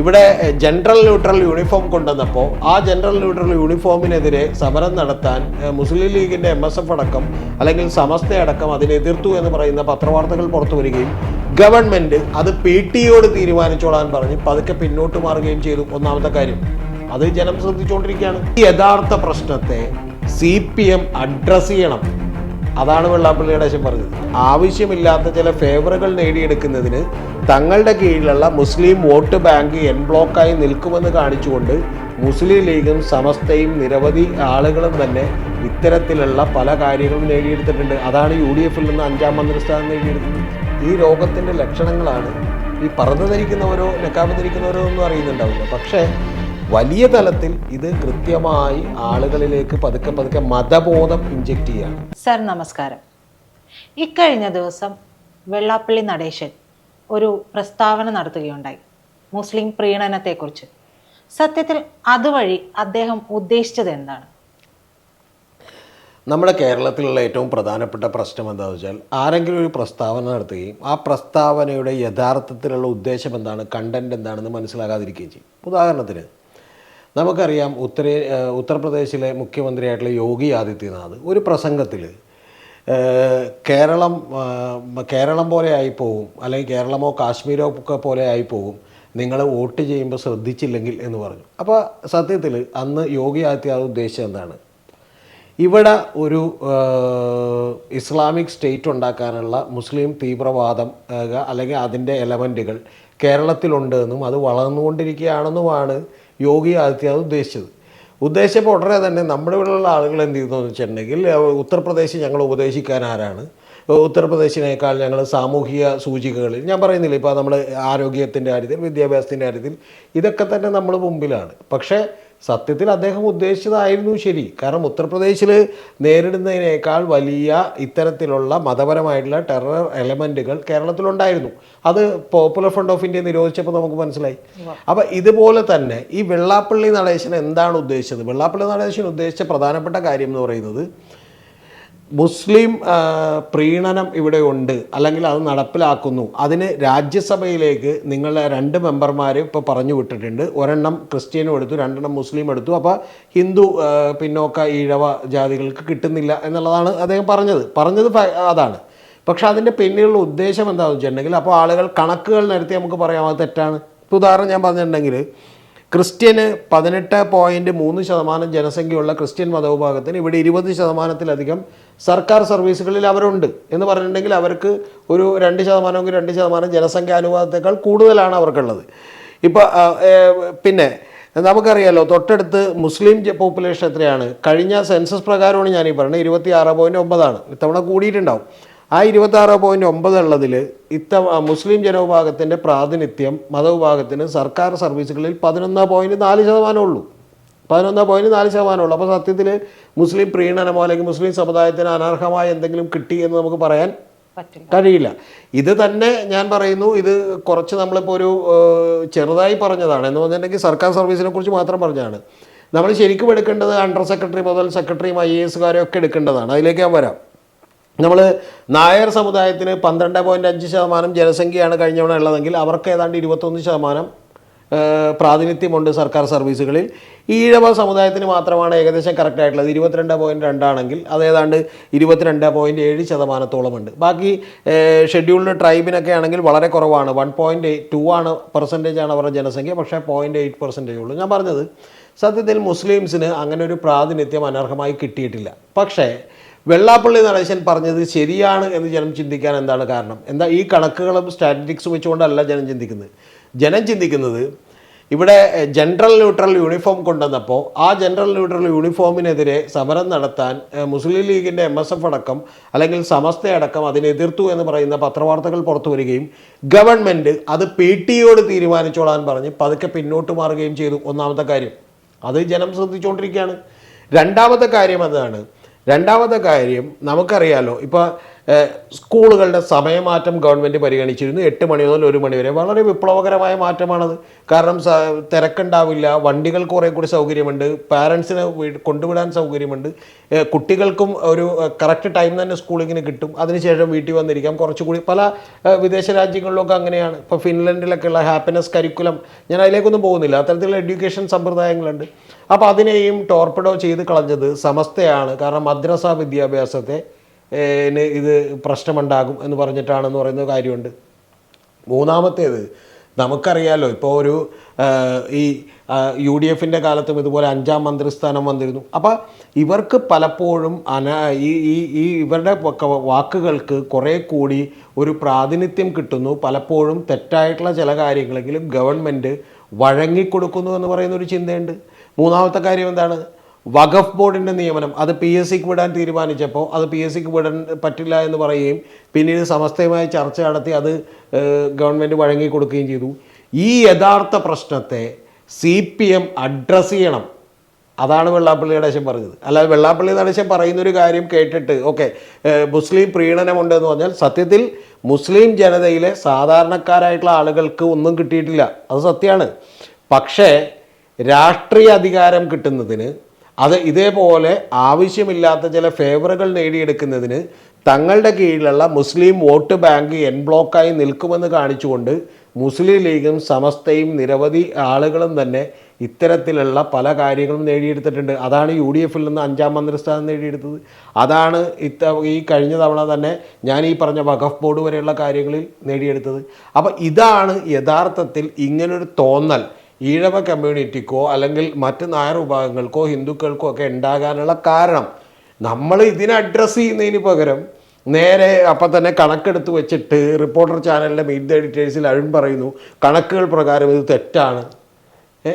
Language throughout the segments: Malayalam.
ഇവിടെ ജനറൽ ന്യൂട്രൽ യൂണിഫോം കൊണ്ടുവന്നപ്പോൾ ആ ജനറൽ ന്യൂട്രൽ യൂണിഫോമിനെതിരെ സമരം നടത്താൻ മുസ്ലിം ലീഗിന്റെ എം എസ് എഫ് അടക്കം അല്ലെങ്കിൽ സമസ്ത അടക്കം അതിനെ എതിർത്തു എന്ന് പറയുന്ന പത്രവാർത്തകൾ പുറത്തു വരികയും ഗവൺമെന്റ് അത് പി ടിയോട് തീരുമാനിച്ചോളാൻ പറഞ്ഞ് പതുക്കെ പിന്നോട്ട് മാറുകയും ചെയ്തു. ഒന്നാമത്തെ കാര്യം അത് ജനം ശ്രദ്ധിച്ചുകൊണ്ടിരിക്കുകയാണ്. ഈ യഥാർത്ഥ പ്രശ്നത്തെ സി പി എം അഡ്രസ് ചെയ്യണം. അതാണ് വെള്ളാപ്പള്ളിയുടെ ആവശ്യം പറഞ്ഞത്. ആവശ്യമില്ലാത്ത ചില ഫേവറുകൾ നേടിയെടുക്കുന്നതിന് തങ്ങളുടെ കീഴിലുള്ള മുസ്ലിം വോട്ട് ബാങ്ക് എൻ ബ്ലോക്കായി നിൽക്കുമെന്ന് കാണിച്ചുകൊണ്ട് മുസ്ലിം ലീഗും സമസ്തയും നിരവധി ആളുകളും തന്നെ ഇത്തരത്തിലുള്ള പല കാര്യങ്ങളും നേടിയെടുത്തിട്ടുണ്ട്. അതാണ് യു ഡി എഫിൽ നിന്ന് അഞ്ചാം മന്ത്രിസ്ഥാനം നേടിയെടുക്കുന്നത് ഈ രോഗത്തിന്റെ ലക്ഷണങ്ങളാണ് ഈ പറന്നു ധരിക്കുന്നവരോ നെക്കാമ് ധരിക്കുന്നവരോ ഒന്നും അറിയുന്നുണ്ടാവില്ല. പക്ഷേ വലിയ തലത്തിൽ ഇത് കൃത്യമായി ആളുകളിലേക്ക് പതുക്കെ പതുക്കെ മതബോധം ഇഞ്ചെക്ട് ചെയ്യാണ് സർ നമസ്കാരം. ഇക്കഴിഞ്ഞ ദിവസം വെള്ളാപ്പള്ളി നടേശൻ ഒരു പ്രസ്താവന നടത്തുകയുണ്ടായി. മുസ്ലിം പ്രീണനത്തെക്കുറിച്ച്. സത്യത്തിൽ അതുവഴി അദ്ദേഹം ഉദ്ദേശിച്ചത് എന്താണ്? നമ്മുടെ കേരളത്തിലുള്ള ഏറ്റവും പ്രധാനപ്പെട്ട പ്രശ്നം എന്താണെന്ന് വെച്ചാൽ ആരെങ്കിലും ഒരു പ്രസ്താവന നടത്തുകയും ആ പ്രസ്താവനയുടെ യഥാർത്ഥത്തിലുള്ള ഉദ്ദേശം എന്താണ് കണ്ടന്റ് എന്താണെന്ന് മനസ്സിലാകാതിരിക്കുകയും ചെയ്യും. ഉദാഹരണത്തിന് നമുക്കറിയാം ഉത്തരേ ഉത്തർപ്രദേശിലെ മുഖ്യമന്ത്രിയായിട്ടുള്ള യോഗി ആദിത്യനാഥ് ഒരു പ്രസംഗത്തിൽ കേരളം കേരളം പോലെ ആയിപ്പോവും അല്ലെങ്കിൽ കേരളമോ കാശ്മീരോ ഒക്കെ പോലെ ആയിപ്പോവും നിങ്ങൾ വോട്ട് ചെയ്യുമ്പോൾ ശ്രദ്ധിച്ചില്ലെങ്കിൽ എന്ന് പറഞ്ഞു. അപ്പോൾ സത്യത്തിൽ അന്ന് യോഗി ആദിത്യനാഥ് ഉദ്ദേശിച്ചത് എന്താണ്? ഇവിടെ ഒരു ഇസ്ലാമിക് സ്റ്റേറ്റ് ഉണ്ടാക്കാനുള്ള മുസ്ലിം തീവ്രവാദം അല്ലെങ്കിൽ അതിന്റെ എലമെന്റുകൾ കേരളത്തിലുണ്ട് എന്നും അത് വളർന്നുകൊണ്ടിരിക്കുകയാണെന്നുമാണ് യോഗി ആദിത്യനാഥ് ഉദ്ദേശിച്ചത്. ഉദ്ദേശിച്ചപ്പോൾ ഉടനെ തന്നെ നമ്മുടെ ഇവിടെയുള്ള ആളുകൾ എന്ത് ചെയ്തു വെച്ചിട്ടുണ്ടെങ്കിൽ ഉത്തർപ്രദേശ് ഞങ്ങൾ ഉപദേശിക്കാൻ ആരാണ്? ഉത്തർപ്രദേശിനേക്കാൾ ഞങ്ങൾ സാമൂഹിക സൂചികകളിൽ ഞാൻ പറയുന്നില്ല ഇപ്പോൾ നമ്മൾ ആരോഗ്യത്തിന്റെ കാര്യത്തിൽ വിദ്യാഭ്യാസത്തിന്റെ കാര്യത്തിൽ ഇതൊക്കെ തന്നെ നമ്മൾ മുമ്പിലാണ്. പക്ഷേ സത്യത്തിൽ അദ്ദേഹം ഉദ്ദേശിച്ചതായിരുന്നു ശരി. കാരണം ഉത്തർപ്രദേശിൽ നേരിടുന്നതിനേക്കാൾ വലിയ ഇത്തരത്തിലുള്ള മതപരമായിട്ടുള്ള ടെറർ എലമെന്റുകൾ കേരളത്തിലുണ്ടായിരുന്നു. അത് പോപ്പുലർ ഫ്രണ്ട് ഓഫ് ഇന്ത്യ നിരോധിച്ചപ്പോൾ നമുക്ക് മനസ്സിലായി. അപ്പോൾ ഇതുപോലെ തന്നെ ഈ വെള്ളാപ്പള്ളി നടേശൻ എന്താണ് ഉദ്ദേശിച്ചത്? വെള്ളാപ്പള്ളി നടേശൻ ഉദ്ദേശിച്ച പ്രധാനപ്പെട്ട കാര്യം എന്ന് പറയുന്നത് മുസ്ലിം പ്രീണനം ഇവിടെ ഉണ്ട്. അല്ലെങ്കിൽ അത് നടപ്പിലാക്കുന്നു. അതിന് രാജ്യസഭയിലേക്ക് നിങ്ങളെ രണ്ട് മെമ്പർമാർ ഇപ്പോൾ പറഞ്ഞു വിട്ടിട്ടുണ്ട്. ഒരെണ്ണം ക്രിസ്ത്യനും എടുത്തു രണ്ടെണ്ണം മുസ്ലിം എടുത്തു. അപ്പോൾ ഹിന്ദു പിന്നോക്ക ഈഴവ ജാതികൾക്ക് കിട്ടുന്നില്ല എന്നുള്ളതാണ് അദ്ദേഹം പറഞ്ഞത്. പറഞ്ഞത് അതാണ്. പക്ഷേ അതിന്റെ പിന്നിലുള്ള ഉദ്ദേശം എന്താണെന്ന് വെച്ചിട്ടുണ്ടെങ്കിൽ അപ്പോൾ ആളുകൾ കണക്കുകൾ നിരത്തി നമുക്ക് പറയാം അത് തെറ്റാണ്. ഇപ്പോൾ ഉദാഹരണം ഞാൻ പറഞ്ഞിട്ടുണ്ടെങ്കിൽ ക്രിസ്ത്യന് പതിനെട്ട് പോയിന്റ് മൂന്ന് ശതമാനം ജനസംഖ്യയുള്ള ക്രിസ്ത്യൻ മതവിഭാഗത്തിന് ഇവിടെ ഇരുപത് ശതമാനത്തിലധികം സർക്കാർ സർവീസുകളിൽ അവരുണ്ട് എന്ന് പറഞ്ഞിട്ടുണ്ടെങ്കിൽ അവർക്ക് ഒരു രണ്ട് ശതമാനമെങ്കിൽ രണ്ട് ശതമാനം ജനസംഖ്യാനുപാതത്തേക്കാൾ കൂടുതലാണ് അവർക്കുള്ളത്. ഇപ്പോൾ പിന്നെ നമുക്കറിയാലോ തൊട്ടടുത്ത് മുസ്ലിം പോപ്പുലേഷൻ എത്രയാണ്? കഴിഞ്ഞ സെൻസസ് പ്രകാരമാണ് ഞാനീ പറയുന്നത് ഇരുപത്തി ആറ് പോയിന്റ് ഒമ്പതാണ്. ഇത്തവണ കൂടിയിട്ടുണ്ടാവും. ആ ഇരുപത്തി ആറ് പോയിന്റ് ഒമ്പത് ഉള്ളതിൽ ഇത്ത മുസ്ലിം ജനവിഭാഗത്തിന്റെ പ്രാതിനിധ്യം മതവിഭാഗത്തിന് സർക്കാർ സർവീസുകളിൽ പതിനൊന്ന് പോയിന്റ് നാല് ശതമാനമേ ഉള്ളൂ. പതിനൊന്ന് പോയിന്റ് നാല് ശതമാനമുള്ളൂ അപ്പോൾ സത്യത്തിൽ മുസ്ലിം പ്രീണനമോ അല്ലെങ്കിൽ മുസ്ലിം സമുദായത്തിന് അനർഹമായ എന്തെങ്കിലും കിട്ടി എന്ന് നമുക്ക് പറയാൻ കഴിയില്ല. ഇത് തന്നെ ഞാൻ പറയുന്നു ഇത് കുറച്ച് നമ്മളിപ്പോൾ ഒരു ചെറുതായി പറഞ്ഞതാണ്. എന്ന് പറഞ്ഞിട്ടുണ്ടെങ്കിൽ സർക്കാർ സർവീസിനെ കുറിച്ച് മാത്രം പറഞ്ഞതാണ്. നമ്മൾ ശരിക്കും എടുക്കേണ്ടത് അണ്ടർ സെക്രട്ടറി മുതൽ സെക്രട്ടറിയും ഐ എ എസുകാരും എടുക്കേണ്ടതാണ്. അതിലേക്ക് ഞാൻ വരാം. നമ്മൾ നായർ സമുദായത്തിന് പന്ത്രണ്ട് പോയിന്റ് അഞ്ച് ശതമാനം ജനസംഖ്യയാണ് കഴിഞ്ഞ തവണ ഉള്ളതെങ്കിൽ അവർക്ക് ഏതാണ്ട് ഇരുപത്തൊന്ന് ശതമാനം പ്രാതിനിധ്യമുണ്ട് സർക്കാർ സർവീസുകളിൽ. ഈഴവ സമുദായത്തിന് മാത്രമാണ് ഏകദേശം കറക്റ്റ് ആയിട്ടുള്ളത്. ഇരുപത്തിരണ്ട് പോയിന്റ് രണ്ടാണെങ്കിൽ അത് ഏതാണ്ട് ഇരുപത്തിരണ്ട് പോയിന്റ് ഏഴ് ശതമാനത്തോളമുണ്ട്. ബാക്കി ഷെഡ്യൂൾഡ് ട്രൈബിനൊക്കെ ആണെങ്കിൽ വളരെ കുറവാണ്. വൺ പോയിന്റ് ടു ആണ് പെർസെന്റേജ് ആണ് അവരുടെ ജനസംഖ്യ പക്ഷേ പോയിന്റ് എയ്റ്റ് പെർസെന്റേജ് ഉള്ളൂ. ഞാൻ പറഞ്ഞത് സത്യത്തിൽ മുസ്ലിംസിന് അങ്ങനെ ഒരു പ്രാതിനിധ്യം അനർഹമായി കിട്ടിയിട്ടില്ല. പക്ഷേ വെള്ളാപ്പള്ളി നടേശൻ പറഞ്ഞത് ശരിയാണ് എന്ന് ജനം ചിന്തിക്കാൻ എന്താണ് കാരണം? എന്താ ഈ കണക്കുകളും സ്റ്റാറ്റിസ്റ്റിക്സും വെച്ചുകൊണ്ടല്ല ജനം ചിന്തിക്കുന്നത്? ജനം ചിന്തിക്കുന്നത് ഇവിടെ ജനറൽ ന്യൂട്രൽ യൂണിഫോം കൊണ്ടുവന്നപ്പോൾ ആ ജനറൽ ന്യൂട്രൽ യൂണിഫോമിനെതിരെ സമരം നടത്താൻ മുസ്ലിം ലീഗിന്റെ എം എസ് എഫ് അടക്കം അല്ലെങ്കിൽ സമസ്ത അടക്കം അതിനെ എതിർത്തു എന്ന് പറയുന്ന പത്രവാർത്തകൾ പുറത്തു വരികയും ഗവൺമെന്റ് അത് പി ടിയോട് തീരുമാനിച്ചോളാൻ പറഞ്ഞ് പതുക്കെ പിന്നോട്ട് മാറുകയും ചെയ്തു. ഒന്നാമത്തെ കാര്യം അത് ജനം ശ്രദ്ധിച്ചുകൊണ്ടിരിക്കുകയാണ് രണ്ടാമത്തെ കാര്യം അതാണ് രണ്ടാമത്തെ കാര്യം നമുക്കറിയാലോ ഇപ്പോൾ സ്കൂളുകളുടെ സമയമാറ്റം ഗവൺമെന്റ് പരിഗണിച്ചിരുന്നു. എട്ട് മണി മുതൽ ഒരു മണി വരെ. വളരെ വിപ്ലവകരമായ മാറ്റമാണത്. കാരണം തിരക്കുണ്ടാവില്ല. വണ്ടികൾ കുറേ കൂടി സൗകര്യമുണ്ട്. പാരൻസിന് കൊണ്ടുവിടാൻ സൗകര്യമുണ്ട്. കുട്ടികൾക്കും ഒരു കറക്റ്റ് ടൈം തന്നെ സ്കൂളിങ്ങിന് കിട്ടും. അതിനുശേഷം വീട്ടിൽ വന്നിരിക്കാം. കുറച്ചുകൂടി പല വിദേശ രാജ്യങ്ങളിലൊക്കെ അങ്ങനെയാണ്. ഇപ്പോൾ ഫിൻലൻഡിലൊക്കെയുള്ള ഹാപ്പിനെസ് കരിക്കുലം. ഞാൻ അതിലേക്കൊന്നും പോകുന്നില്ല. അത്തരത്തിലുള്ള എഡ്യൂക്കേഷൻ സമ്പ്രദായങ്ങളുണ്ട്. അപ്പോൾ അതിനെയും ടോർപ്പിഡോ ചെയ്ത് കളഞ്ഞത് സമസ്തയാണ്. കാരണം മദ്രസ വിദ്യാഭ്യാസത്തെ ഇത് പ്രശ്നമുണ്ടാകും എന്ന് പറഞ്ഞിട്ടാണെന്ന് പറയുന്ന കാര്യമുണ്ട്. മൂന്നാമത്തേത് നമുക്കറിയാലോ ഇപ്പോൾ ഒരു ഈ യു ഡി എഫിന്റെ കാലത്തും ഇതുപോലെ അഞ്ചാം മന്ത്രിസ്ഥാനം വന്നിരുന്നു. അപ്പോൾ ഇവർക്ക് പലപ്പോഴും അന ഈ ഈ ഇവരുടെ വാക്കുകൾക്ക് കുറേ കൂടി ഒരു പ്രാതിനിധ്യം കിട്ടുന്നു. പലപ്പോഴും തെറ്റായിട്ടുള്ള ചില കാര്യങ്ങളെങ്കിലും ഗവൺമെന്റ് വഴങ്ങിക്കൊടുക്കുന്നു എന്ന് പറയുന്നൊരു ചിന്തയുണ്ട്. മൂന്നാമത്തെ കാര്യം എന്താണ്? വഖഫ് ബോർഡിന്റെ നിയമനം. അത് പി എസ് സിക്ക് വിടാൻ തീരുമാനിച്ചപ്പോൾ അത് പി എസ് സിക്ക് വിടാൻ പറ്റില്ല എന്ന് പറയുകയും പിന്നീട് സമസ്തയുമായി ചർച്ച നടത്തി അത് ഗവൺമെന്റ് വഴങ്ങി കൊടുക്കുകയും ചെയ്തു. ഈ യഥാർത്ഥ പ്രശ്നത്തെ സി പി എം അഡ്രസ്സ് ചെയ്യണം. അതാണ് വെള്ളാപ്പള്ളി നടേശൻ പറഞ്ഞത്. അല്ലാതെ വെള്ളാപ്പള്ളി നടേശൻ പറയുന്നൊരു കാര്യം കേട്ടിട്ട് ഓക്കെ മുസ്ലിം പ്രീണനമുണ്ട് എന്ന് പറഞ്ഞാൽ സത്യത്തിൽ മുസ്ലിം ജനതയിലെ സാധാരണക്കാരായിട്ടുള്ള ആളുകൾക്ക് ഒന്നും കിട്ടിയിട്ടില്ല. അത് സത്യമാണ്. പക്ഷേ രാഷ്ട്രീയ അധികാരം കിട്ടുന്നതിന് അത് ഇതേപോലെ ആവശ്യമില്ലാത്ത ചില ഫേവറുകൾ നേടിയെടുക്കുന്നതിന് തങ്ങളുടെ കീഴിലുള്ള മുസ്ലിം വോട്ട് ബാങ്ക് എൻ ബ്ലോക്കായി നിൽക്കുമെന്ന് കാണിച്ചുകൊണ്ട് മുസ്ലിം ലീഗും സമസ്തയും നിരവധി ആളുകളും തന്നെ ഇത്തരത്തിലുള്ള പല കാര്യങ്ങളും നേടിയെടുത്തിട്ടുണ്ട്. അതാണ് യു ഡി എഫിൽ നിന്ന് അഞ്ചാം മന്ത്രിസ്ഥാനം നേടിയെടുത്തത്. അതാണ് ഇത്ത ഈ കഴിഞ്ഞ തവണ തന്നെ ഞാൻ ഈ പറഞ്ഞ വഖഫ് ബോർഡ് വരെയുള്ള കാര്യങ്ങളിൽ നേടിയെടുത്തത്. അപ്പോൾ ഇതാണ് യഥാർത്ഥത്തിൽ ഇങ്ങനൊരു തോന്നൽ. ഈഴവ കമ്മ്യൂണിറ്റിക്കോ അല്ലെങ്കിൽ മറ്റ് നായർ വിഭാഗങ്ങൾക്കോ ഹിന്ദുക്കൾക്കോ ഒക്കെ ഉണ്ടാകാനുള്ള കാരണം. നമ്മൾ ഇതിനെ അഡ്രസ്സ് ചെയ്യുന്നതിന് പകരം നേരെ അപ്പം തന്നെ കണക്കെടുത്ത് വെച്ചിട്ട് റിപ്പോർട്ടർ ചാനലിന്റെ മീറ്റ് ദ എഡിറ്റേഴ്സിൽ അഴുൺ പറയുന്നു കണക്കുകൾ പ്രകാരം ഇത് തെറ്റാണ്. ഏ?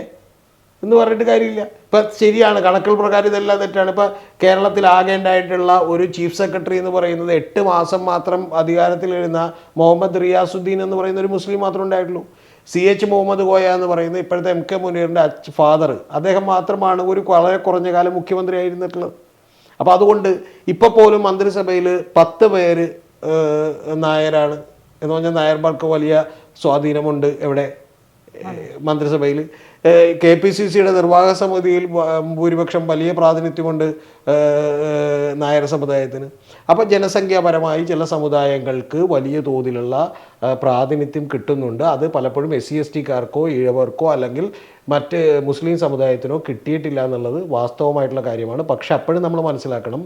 എന്ന് പറഞ്ഞിട്ട് കാര്യമില്ല. ഇപ്പം ശരിയാണ് കണക്കുകൾ പ്രകാരം ഇതെല്ലാം തെറ്റാണ്. ഇപ്പം കേരളത്തിൽ ആകേണ്ടായിട്ടുള്ള ഒരു ചീഫ് സെക്രട്ടറി എന്ന് പറയുന്നത് എട്ട് മാസം മാത്രം അധികാരത്തിൽ അധികാരത്തിലിരുന്ന മുഹമ്മദ് റിയാസുദ്ദീൻ എന്ന് പറയുന്ന ഒരു മുസ്ലിം മാത്രമേ ഉണ്ടായിട്ടുള്ളൂ. സി എച്ച് മുഹമ്മദ് കോയ എന്ന് പറയുന്ന ഇപ്പോഴത്തെ എം കെ മുനീറിന്റെ അച്ഛ ഫാദർ അദ്ദേഹം മാത്രമാണ് ഒരു വളരെ കുറഞ്ഞ കാലം മുഖ്യമന്ത്രി ആയിരുന്നിട്ടുള്ളത്. അപ്പോൾ അതുകൊണ്ട് ഇപ്പോൾ പോലും മന്ത്രിസഭയിൽ പത്ത് പേര് നായരാണ്. എന്ന് പറഞ്ഞാൽ നായർമാർക്ക് വലിയ സ്വാധീനമുണ്ട് എവിടെ മന്ത്രിസഭയിൽ. കെ പി സി സിയുടെ നിർവാഹക സമിതിയിൽ ഭൂരിപക്ഷം വലിയ പ്രാതിനിധ്യമുണ്ട് നായർ സമുദായത്തിന്. അപ്പോൾ ജനസംഖ്യാപരമായി ചില സമുദായങ്ങൾക്ക് വലിയ തോതിലുള്ള പ്രാതിനിധ്യം കിട്ടുന്നുണ്ട്. അത് പലപ്പോഴും എസ് സി എസ് ടിക്കാർക്കോ ഇഴവർക്കോ അല്ലെങ്കിൽ മറ്റ് മുസ്ലിം സമുദായത്തിനോ കിട്ടിയിട്ടില്ല എന്നുള്ളത് വാസ്തവമായിട്ടുള്ള കാര്യമാണ്. പക്ഷെ അപ്പോഴും നമ്മൾ മനസ്സിലാക്കണം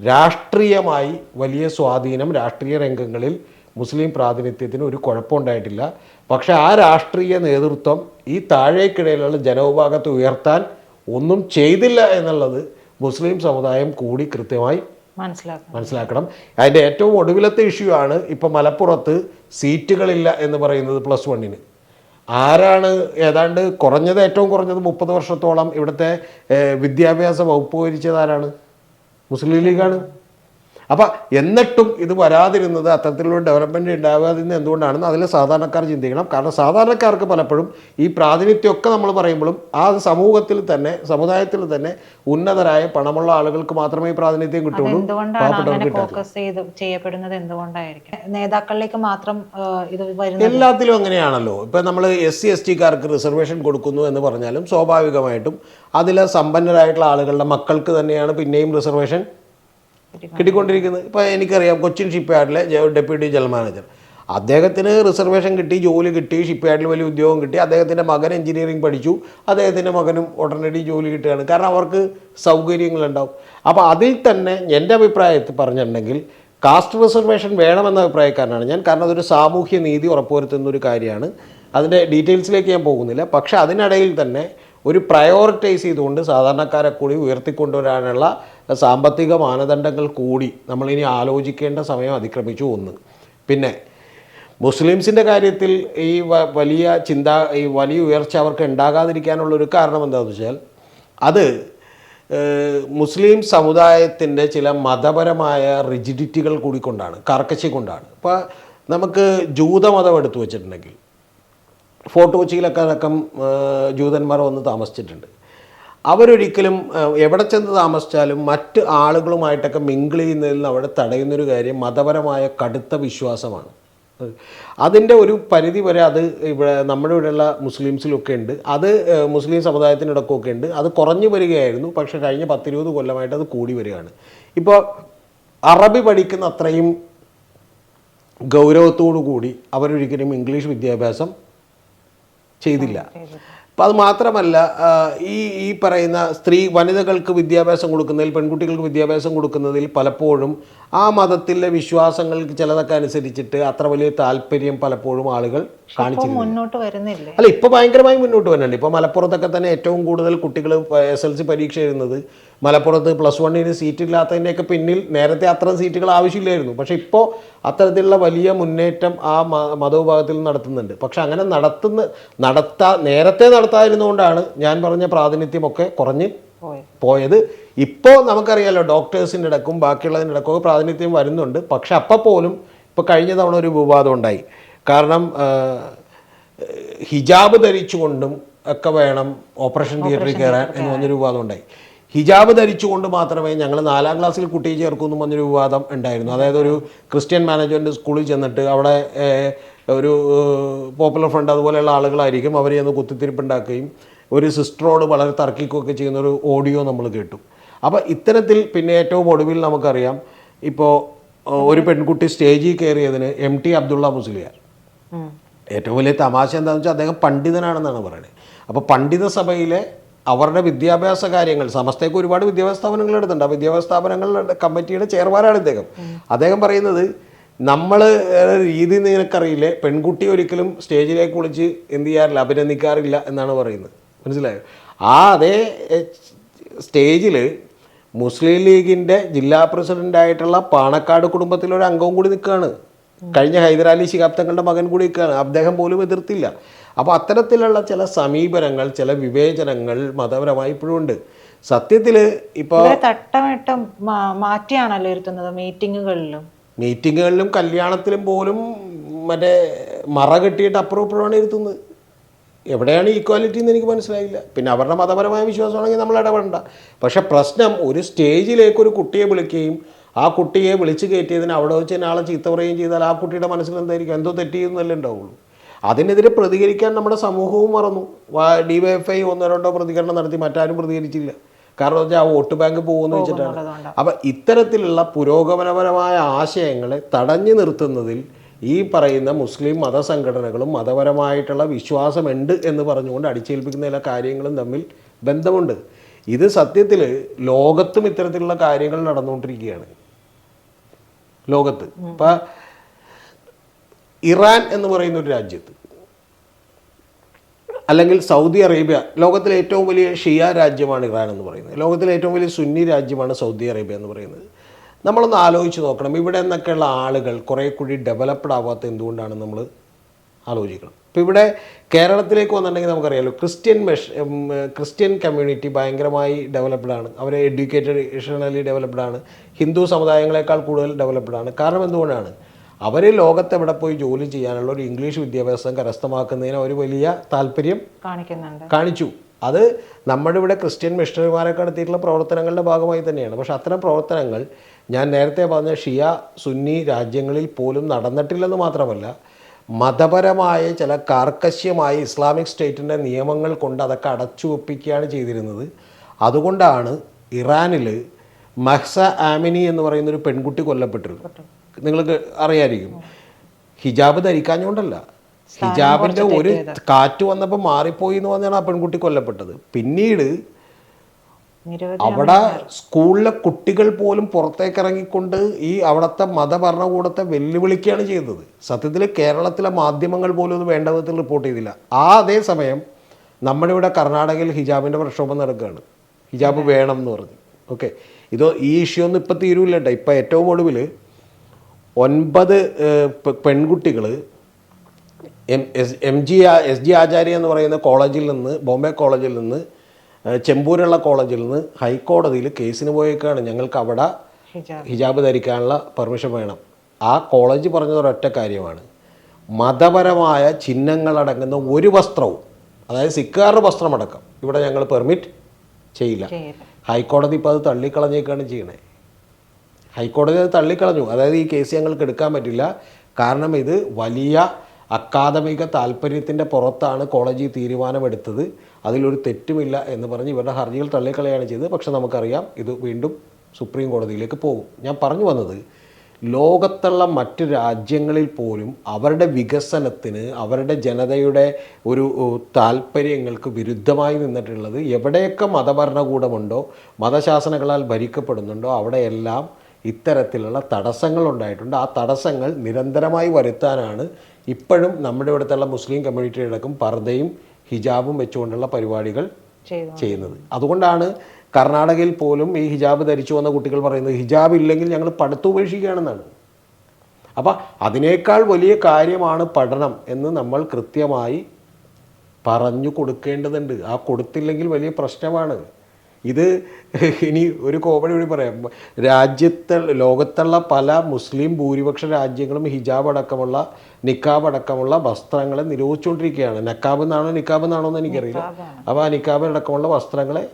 രാഷ്ട്രീയമായി വലിയ സ്വാധീനം രാഷ്ട്രീയ രംഗങ്ങളിൽ മുസ്ലിം പ്രാതിനിധ്യത്തിന് ഒരു കുഴപ്പമുണ്ടായിട്ടില്ല. പക്ഷെ ആ രാഷ്ട്രീയ നേതൃത്വം ഈ താഴേക്കിടയിലുള്ള ജനവിഭാഗത്തെ ഉയർത്താൻ ഒന്നും ചെയ്തില്ല എന്നുള്ളത് മുസ്ലിം സമുദായം കൂടി കൃത്യമായി മനസ്സിലാക്കണം. മനസ്സിലാക്കണം. അതിന്റെ ഏറ്റവും ഒടുവിലത്തെ ഇഷ്യൂ ആണ് ഇപ്പം മലപ്പുറത്ത് സീറ്റുകളില്ല എന്ന് പറയുന്നത് പ്ലസ് വണ്ണിന് ആരാണ് ഏതാണ്ട് കുറഞ്ഞത് ഏറ്റവും കുറഞ്ഞത് മുപ്പത് വർഷത്തോളം ഇവിടുത്തെ വിദ്യാഭ്യാസ വകുപ്പ് ഭരിച്ചത് ആരാണ്? മുസ്ലിം ലീഗാണ്. അപ്പം എന്നിട്ടും ഇത് വരാതിരുന്നത് അത്തരത്തിലുള്ള ഡെവലപ്മെന്റ് ഉണ്ടാകാതിരുന്നത് എന്തുകൊണ്ടാണെന്ന് അതിൽ സാധാരണക്കാർ ചിന്തിക്കണം. കാരണം സാധാരണക്കാർക്ക് പലപ്പോഴും ഈ പ്രാതിനിധ്യമൊക്കെ നമ്മൾ പറയുമ്പോഴും ആ സമൂഹത്തിൽ തന്നെ സമുദായത്തിൽ തന്നെ ഉന്നതരായ പണമുള്ള ആളുകൾക്ക് മാത്രമേ പ്രാതിനിധ്യം കിട്ടുള്ളൂ ഫോക്കസ് ചെയ്ത് ചെയ്യപ്പെടുന്നത് എന്തുകൊണ്ടായിരിക്കും? നേതാക്കളിലേക്ക് മാത്രം ഇത് എല്ലാത്തിലും അങ്ങനെയാണല്ലോ. ഇപ്പം നമ്മൾ എസ് സി എസ് ടിക്കാർക്ക് റിസർവേഷൻ കൊടുക്കുന്നു എന്ന് പറഞ്ഞാലും സ്വാഭാവികമായിട്ടും അതിൽ സമ്പന്നരായിട്ടുള്ള ആളുകളുടെ മക്കൾക്ക് തന്നെയാണ് പിന്നെയും റിസർവേഷൻ കിട്ടിക്കൊണ്ടിരിക്കുന്നത്. ഇപ്പോൾ എനിക്കറിയാം കൊച്ചിൻ ഷിപ്പ് യാർഡിലെ ഡെപ്യൂട്ടി ജനറൽ മാനേജർ അദ്ദേഹത്തിന് റിസർവേഷൻ കിട്ടി ജോലി കിട്ടി ഷിപ്പ് യാർഡിൽ വലിയ ഉദ്യോഗം കിട്ടി. അദ്ദേഹത്തിന്റെ മകൻ എഞ്ചിനീയറിംഗ് പഠിച്ചു. അദ്ദേഹത്തിന്റെ മകനും ഉടനടി ജോലി കിട്ടുകയാണ്. കാരണം അവർക്ക് സൗകര്യങ്ങളുണ്ടാവും. അപ്പോൾ അതിൽ തന്നെ എന്റെ അഭിപ്രായത്തിൽ പറഞ്ഞിട്ടുണ്ടെങ്കിൽ കാസ്റ്റ് റിസർവേഷൻ വേണമെന്ന അഭിപ്രായക്കാരനാണ്. ഞാൻ കാരണം അതൊരു സാമൂഹ്യ നീതി ഉറപ്പുവരുത്തുന്ന ഒരു കാര്യമാണ്. അതിന്റെ ഡീറ്റെയിൽസിലേക്ക് ഞാൻ പോകുന്നില്ല. പക്ഷേ അതിനിടയിൽ തന്നെ ഒരു പ്രയോറിറ്റൈസ് ചെയ്തുകൊണ്ട് സാധാരണക്കാരെ കൂടി ഉയർത്തിക്കൊണ്ടുവരാനുള്ള സാമ്പത്തിക മാനദണ്ഡങ്ങൾ കൂടി നമ്മളിനി ആലോചിക്കേണ്ട സമയം അതിക്രമിച്ചു ഒന്ന്. പിന്നെ മുസ്ലിംസിന്റെ കാര്യത്തിൽ ഈ വലിയ ചിന്ത ഈ വലിയ ഉയർച്ച അവർക്ക് ഉണ്ടാകാതിരിക്കാനുള്ള ഒരു കാരണം എന്താണെന്ന് വെച്ചാൽ അത് മുസ്ലിം സമുദായത്തിന്റെ ചില മതപരമായ റിജിഡിറ്റികൾ കൂടി കൊണ്ടാണ് കർക്കശി കൊണ്ടാണ്. ഇപ്പോൾ നമുക്ക് ജൂതമതം എടുത്തു വച്ചിട്ടുണ്ടെങ്കിൽ ഫോർട്ട് കൊച്ചിയിലൊക്കെ അടക്കം ജൂതന്മാർ വന്ന് താമസിച്ചിട്ടുണ്ട്. അവരൊരിക്കലും എവിടെ ചെന്ന് താമസിച്ചാലും മറ്റ് ആളുകളുമായിട്ടൊക്കെ മിങ്കിൾ ചെയ്യുന്നതിൽ നിന്ന് അവിടെ തടയുന്നൊരു കാര്യം മതപരമായ കടുത്ത വിശ്വാസമാണ്. അതിന്റെ ഒരു പരിധി വരെ അത് ഇവിടെ നമ്മുടെ ഇവിടെയുള്ള മുസ്ലിംസിലൊക്കെ ഉണ്ട്. അത് മുസ്ലിം സമുദായത്തിനിടക്കൊക്കെ ഉണ്ട്. അത് കുറഞ്ഞു വരികയായിരുന്നു. പക്ഷേ കഴിഞ്ഞ പത്തിരുപത് കൊല്ലമായിട്ട് അത് കൂടി വരികയാണ്. ഇപ്പോൾ അറബി പഠിക്കുന്ന അത്രയും ഗൗരവത്തോടു കൂടി അവരൊരിക്കലും ഇംഗ്ലീഷ് വിദ്യാഭ്യാസം ചെയ്തില്ല. അപ്പം അത് മാത്രമല്ല ഈ ഈ പറയുന്ന സ്ത്രീ വനിതകൾക്ക് വിദ്യാഭ്യാസം കൊടുക്കുന്നതിൽ പെൺകുട്ടികൾക്ക് വിദ്യാഭ്യാസം കൊടുക്കുന്നതിൽ പലപ്പോഴും ആ മതത്തിലെ വിശ്വാസങ്ങൾക്ക് ചിലതൊക്കെ അനുസരിച്ചിട്ട് അത്ര വലിയ താല്പര്യം പലപ്പോഴും ആളുകൾ മുന്നോട്ട് വരുന്നില്ല? അല്ല ഇപ്പൊ ഭയങ്കരമായി മുന്നോട്ട് വരുന്നുണ്ട്. ഇപ്പൊ മലപ്പുറത്തൊക്കെ തന്നെ ഏറ്റവും കൂടുതൽ കുട്ടികൾ എസ് എൽ സി പരീക്ഷ എഴുതുന്നത് മലപ്പുറത്ത് പ്ലസ് വണ്ണിന് സീറ്റ് ഇല്ലാത്തതിന്റെയൊക്കെ പിന്നിൽ നേരത്തെ അത്തരം സീറ്റുകൾ ആവശ്യമില്ലായിരുന്നു. പക്ഷെ ഇപ്പോൾ അത്തരത്തിലുള്ള വലിയ മുന്നേറ്റം ആ മതവിഭാഗത്തിൽ നടത്തുന്നുണ്ട്. പക്ഷെ അങ്ങനെ നടത്തുന്ന നടത്താ നേരത്തെ നടത്താതിരുന്നുകൊണ്ടാണ് ഞാൻ പറഞ്ഞ പ്രാതിനിധ്യമൊക്കെ കുറഞ്ഞ് പോയി പോയത്. ഇപ്പോൾ നമുക്കറിയാലോ ഡോക്ടേഴ്സിന്റെ ഇടക്കും ബാക്കിയുള്ളതിന്റെ ഇടക്കൊക്കെ പ്രാതിനിധ്യം വരുന്നുണ്ട്. പക്ഷെ അപ്പോൾ പോലും ഇപ്പോൾ കഴിഞ്ഞ തവണ ഒരു വിവാദം ഉണ്ടായി. കാരണം ഹിജാബ് ധരിച്ചുകൊണ്ടും ഒക്കെ വേണം ഓപ്പറേഷൻ തിയേറ്ററിൽ കയറാൻ എന്ന് പറഞ്ഞൊരു വിവാദം ഉണ്ടായി. ഹിജാബ് ധരിച്ചുകൊണ്ട് മാത്രമേ ഞങ്ങൾ നാലാം ക്ലാസ്സിൽ കുട്ടിയെ ചേർക്കുമെന്ന് പറഞ്ഞൊരു വിവാദം ഉണ്ടായിരുന്നു. അതായത് ഒരു ക്രിസ്ത്യൻ മാനേജ്മെന്റ് സ്കൂളിൽ ചെന്നിട്ട് അവിടെ ഒരു പോപ്പുലർ ഫ്രണ്ട് അതുപോലെയുള്ള ആളുകളായിരിക്കും അവരെ ഒന്ന് കുത്തിത്തിരിപ്പുണ്ടാക്കുകയും ഒരു സിസ്റ്ററോട് വളരെ തർക്കിക്കുകയൊക്കെ ചെയ്യുന്ന ഒരു ഓഡിയോ നമ്മൾ കേട്ടു. അപ്പോൾ ഇത്തരത്തിൽ പിന്നെ ഏറ്റവും ഒടുവിൽ നമുക്കറിയാം ഇപ്പോൾ ഒരു പെൺകുട്ടി സ്റ്റേജിൽ കയറിയതിന് എം ടി അബ്ദുള്ള മുസ്ലിയാർ. ഏറ്റവും വലിയ തമാശ എന്താണെന്ന് വെച്ചാൽ അദ്ദേഹം പണ്ഡിതനാണെന്നാണ് പറയുന്നത് അപ്പോൾ പണ്ഡിത സഭയിലെ അവരുടെ വിദ്യാഭ്യാസ കാര്യങ്ങൾ സമസ്തയ്ക്ക് ഒരുപാട് വിദ്യാഭ്യാസ സ്ഥാപനങ്ങൾ എടുത്തുണ്ട് ആ വിദ്യാഭ്യാസ സ്ഥാപനങ്ങളുടെ കമ്മിറ്റിയുടെ ചെയർമാനാണ് ഇദ്ദേഹം. അദ്ദേഹം പറയുന്നത് നമ്മൾ രീതി നിനക്കറിയില്ലേ പെൺകുട്ടി ഒരിക്കലും സ്റ്റേജിലേക്ക് വിളിച്ച് എന്ത് ചെയ്യാറില്ല അഭിനന്ദിക്കാറില്ല എന്നാണ് പറയുന്നത്. മനസ്സിലായോ? ആ അതേ സ്റ്റേജിൽ മുസ്ലിം ലീഗിന്റെ ജില്ലാ പ്രസിഡന്റായിട്ടുള്ള പാണക്കാട് കുടുംബത്തിലൊരു അംഗവും കൂടി നിൽക്കുകയാണ്. കഴിഞ്ഞ ഹൈദരാലി ശിഹാബ് തങ്ങളുടെ മകൻ കൂടി നിൽക്കുകയാണ് അദ്ദേഹം പോലും എതിർത്തില്ല. അപ്പോൾ അത്തരത്തിലുള്ള ചില സമീപനങ്ങൾ ചില വിവേചനങ്ങൾ മതപരമായി ഇപ്പോഴും ഉണ്ട്. സത്യത്തിൽ ഇപ്പോൾ തട്ടമിട്ടം മാറ്റിയാണല്ലോ ഇരുത്തുന്നത് മീറ്റിങ്ങുകളിലും. മീറ്റിങ്ങുകളിലും കല്യാണത്തിലും പോലും മറ്റേ മറ കെട്ടിയിട്ട് അപ്പുറം ഇപ്പുറമാണ് ഇരുത്തുന്നത്. എവിടെയാണ് ഈക്വാലിറ്റി എന്ന് എനിക്ക് മനസ്സിലായില്ല. പിന്നെ അവരുടെ മതപരമായ വിശ്വാസമാണെങ്കിൽ നമ്മൾ ഇടപെടണ്ട. പക്ഷേ പ്രശ്നം ഒരു സ്റ്റേജിലേക്ക് ഒരു കുട്ടിയെ വിളിക്കുകയും ആ കുട്ടിയെ വിളിച്ചു കയറ്റിയതിന് അവിടെ വെച്ച് തന്നെ ആളെ ചീത്ത പറയുകയും ചെയ്താൽ ആ കുട്ടിയുടെ മനസ്സിൽ എന്തായിരിക്കും? എന്തോ തെറ്റിയെന്നല്ലേ ഉണ്ടാവുള്ളൂ. അതിനെതിരെ പ്രതികരിക്കാൻ നമ്മുടെ സമൂഹവും മറന്നു. ഡി വൈ എഫ് ഐ ഒന്നോ രണ്ടോ പ്രതികരണം നടത്തി മറ്റാരും പ്രതികരിച്ചില്ല. കാരണം വെച്ചാൽ ആ വോട്ട് ബാങ്ക് പോകുമെന്ന് വെച്ചിട്ടാണ്. അപ്പം ഇത്തരത്തിലുള്ള പുരോഗമനപരമായ ആശയങ്ങളെ തടഞ്ഞു നിർത്തുന്നതിൽ ഈ പറയുന്ന മുസ്ലിം മതസംഘടനകളും മതപരമായിട്ടുള്ള വിശ്വാസമുണ്ട് എന്ന് പറഞ്ഞുകൊണ്ട് അടിച്ചേൽപ്പിക്കുന്ന ചില കാര്യങ്ങളും തമ്മിൽ ബന്ധമുണ്ട്. ഇത് സത്യത്തിൽ ലോകത്തും ഇത്തരത്തിലുള്ള കാര്യങ്ങൾ നടന്നുകൊണ്ടിരിക്കുകയാണ്. ലോകത്ത്. ഇപ്പം ഇറാൻ എന്ന് പറയുന്ന ഒരു രാജ്യത്ത് അല്ലെങ്കിൽ സൗദി അറേബ്യ ലോകത്തിലെ ഏറ്റവും വലിയ ഷിയ രാജ്യമാണ് ഇറാൻ എന്ന് പറയുന്നത്. ലോകത്തിലെ ഏറ്റവും വലിയ സുന്നി രാജ്യമാണ് സൗദി അറേബ്യ എന്ന് പറയുന്നത്. നമ്മളൊന്ന് ആലോചിച്ച് നോക്കണം. ഇവിടെ നിന്നൊക്കെയുള്ള ആളുകൾ കുറേ കൂടി ഡെവലപ്ഡ് ആവാത്ത എന്തുകൊണ്ടാണ് നമ്മൾ ആലോചിക്കണം. ഇപ്പോൾ ഇവിടെ കേരളത്തിലേക്ക് വന്നിട്ടുണ്ടെങ്കിൽ നമുക്കറിയാലോ. ക്രിസ്ത്യൻ മെഷ് ക്രിസ്ത്യൻ കമ്മ്യൂണിറ്റി ഭയങ്കരമായി ഡെവലപ്ഡ് ആണ്. അവർ എഡ്യൂക്കേറ്റഡ്ഷണലി ഡെവലപ്ഡ് ആണ്. ഹിന്ദു സമുദായങ്ങളെക്കാൾ കൂടുതൽ ഡെവലപ്ഡ് ആണ്. കാരണം എന്തുകൊണ്ടാണ്? അവർ ലോകത്ത് എവിടെ പോയി ജോലി ചെയ്യാനുള്ള ഒരു ഇംഗ്ലീഷ് വിദ്യാഭ്യാസം കരസ്ഥമാക്കുന്നതിന് അവർ വലിയ താല്പര്യം കാണിക്കുന്നുണ്ട്. കാണിച്ചു. അത് നമ്മുടെ ഇവിടെ ക്രിസ്ത്യൻ മിഷണറിമാരൊക്കെ നടത്തിയിട്ടുള്ള പ്രവർത്തനങ്ങളുടെ ഭാഗമായി തന്നെയാണ്. പക്ഷേ അത്തരം പ്രവർത്തനങ്ങൾ ഞാൻ നേരത്തെ പറഞ്ഞ ഷിയ സുന്നി രാജ്യങ്ങളിൽ പോലും നടന്നിട്ടില്ലെന്ന് മാത്രമല്ല മതപരമായ ചില കാർക്കശ്യമായ ഇസ്ലാമിക് സ്റ്റേറ്റിന്റെ നിയമങ്ങൾ കൊണ്ട് അതൊക്കെ അടച്ചു ഒപ്പിക്കുകയാണ് ചെയ്തിരുന്നത്. അതുകൊണ്ടാണ് ഇറാനിൽ മഹ്സ ആമിനി എന്ന് പറയുന്നൊരു പെൺകുട്ടി കൊല്ലപ്പെട്ടിരുന്നു നിങ്ങൾക്ക് അറിയാമായിരിക്കും ഹിജാബ് ധരിക്കാഞ്ഞുകൊണ്ടല്ല. ഹിജാബിന്റെ ഒരു കാറ്റ് വന്നപ്പോൾ മാറിപ്പോയി എന്ന് പറഞ്ഞാണ് ആ പെൺകുട്ടി കൊല്ലപ്പെട്ടത്. പിന്നീട് അവിടെ സ്കൂളിലെ കുട്ടികൾ പോലും പുറത്തേക്ക് ഇറങ്ങിക്കൊണ്ട് ഈ അവിടുത്തെ മതഭരണകൂടത്തെ വെല്ലുവിളിക്കുകയാണ് ചെയ്തത് സത്യത്തിൽ കേരളത്തിലെ മാധ്യമങ്ങൾ പോലും ഒന്നും വേണ്ട വിധത്തിൽ റിപ്പോർട്ട് ചെയ്തില്ല. ആ അതേസമയം നമ്മുടെ ഇവിടെ കർണാടകയിൽ ഹിജാബിന്റെ പ്രക്ഷോഭം നടക്കുകയാണ്. ഹിജാബ് വേണം എന്ന് പറഞ്ഞു. ഓക്കെ ഇത് ഈ ഇഷ്യൂ ഒന്നും ഇപ്പം തീരൂല്ല കേട്ടോ. ഇപ്പം ഏറ്റവും ഒടുവിൽ ഒൻപത് പെൺകുട്ടികൾ M S M G S G Acharya എന്ന് പറയുന്ന കോളേജിൽ നിന്ന് ബോംബെ കോളേജിൽ നിന്ന് ചെമ്പൂരുള്ള കോളേജിൽ നിന്ന് ഹൈക്കോടതിയിൽ കേസിന് പോയേക്കാണ്. ഞങ്ങൾക്ക് അവിടെ ഹിജാബ്. ധരിക്കാനുള്ള പെർമിഷൻ വേണം. ആ കോളേജ് പറഞ്ഞത് ഒരൊറ്റ കാര്യമാണ്. മതപരമായ ചിഹ്നങ്ങളടങ്ങുന്ന ഒരു വസ്ത്രവും അതായത് സിക്കാരുടെ വസ്ത്രമടക്കം ഇവിടെ ഞങ്ങൾ പെർമിറ്റ് ചെയ്യില്ല. ചെയ്യില്ല. ഹൈക്കോടതി ഇപ്പോൾ അത് തള്ളിക്കളഞ്ഞേക്കാണ് ചെയ്യണേ. ഹൈക്കോടതി അത് തള്ളിക്കളഞ്ഞു. അതായത് ഈ കേസ് ഞങ്ങൾക്ക് എടുക്കാൻ പറ്റില്ല. കാരണം ഇത് വലിയ അക്കാദമിക താല്പര്യത്തിന്റെ പുറത്താണ് കോളേജ് ഈ തീരുമാനമെടുത്തത്. അതിലൊരു തെറ്റുമില്ല എന്ന് പറഞ്ഞ് ഇവരുടെ ഹർജികൾ തള്ളിക്കളയാണ് ചെയ്തത്. പക്ഷേ നമുക്കറിയാം ഇത് വീണ്ടും സുപ്രീം കോടതിയിലേക്ക് പോകും. ഞാൻ പറഞ്ഞു വന്നത് ലോകത്തുള്ള മറ്റ് രാജ്യങ്ങളിൽ പോലും അവരുടെ വികസനത്തിന് അവരുടെ ജനതയുടെ ഒരു താല്പര്യങ്ങൾക്ക് വിരുദ്ധമായി നിന്നിട്ടുള്ളത് എവിടെയൊക്കെ മതഭരണകൂടമുണ്ടോ മതശാസനകളാൽ ഭരിക്കപ്പെടുന്നുണ്ടോ അവിടെയെല്ലാം ഇത്തരത്തിലുള്ള തടസ്സങ്ങൾ ഉണ്ടായിട്ടുണ്ട് ആ തടസ്സങ്ങൾ നിരന്തരമായി വരുത്താനാണ് ഇപ്പോഴും നമ്മുടെ ഇവിടുത്തെ മുസ്ലിം കമ്മ്യൂണിറ്റി അടക്കം പർദ്ദയും ഹിജാബും വെച്ചുകൊണ്ടുള്ള പരിപാടികൾ ചെയ്യുന്നത്. അതുകൊണ്ടാണ് കർണാടകയിൽ പോലും ഈ ഹിജാബ് ധരിച്ചു വന്ന കുട്ടികൾ പറയുന്നത് ഹിജാബ് ഇല്ലെങ്കിൽ ഞങ്ങൾ പഠിത്തം ഉപേക്ഷിക്കുകയാണെന്നാണ്. അപ്പം അതിനേക്കാൾ വലിയ കാര്യമാണ് പഠനം എന്ന് നമ്മൾ കൃത്യമായി പറഞ്ഞു കൊടുക്കേണ്ടതുണ്ട്. ആ കൊടുത്തില്ലെങ്കിൽ വലിയ പ്രശ്നമാണ്. ഇത് ഇനി ഒരു കോമഡി കൂടി പറയാം. രാജ്യത്തെ ലോകത്തുള്ള പല മുസ്ലിം ഭൂരിപക്ഷ രാജ്യങ്ങളും ഹിജാബ് അടക്കമുള്ള നിക്കാബ് അടക്കമുള്ള വസ്ത്രങ്ങളെ നിരോധിച്ചുകൊണ്ടിരിക്കുകയാണ്. നക്കാബ് എന്നാണോ നിക്കാബ് എന്നാണോ എന്ന് എനിക്കറിയില്ല. അപ്പോൾ ആ നിക്കാബ് അടക്കമുള്ള വസ്ത്രങ്ങളെ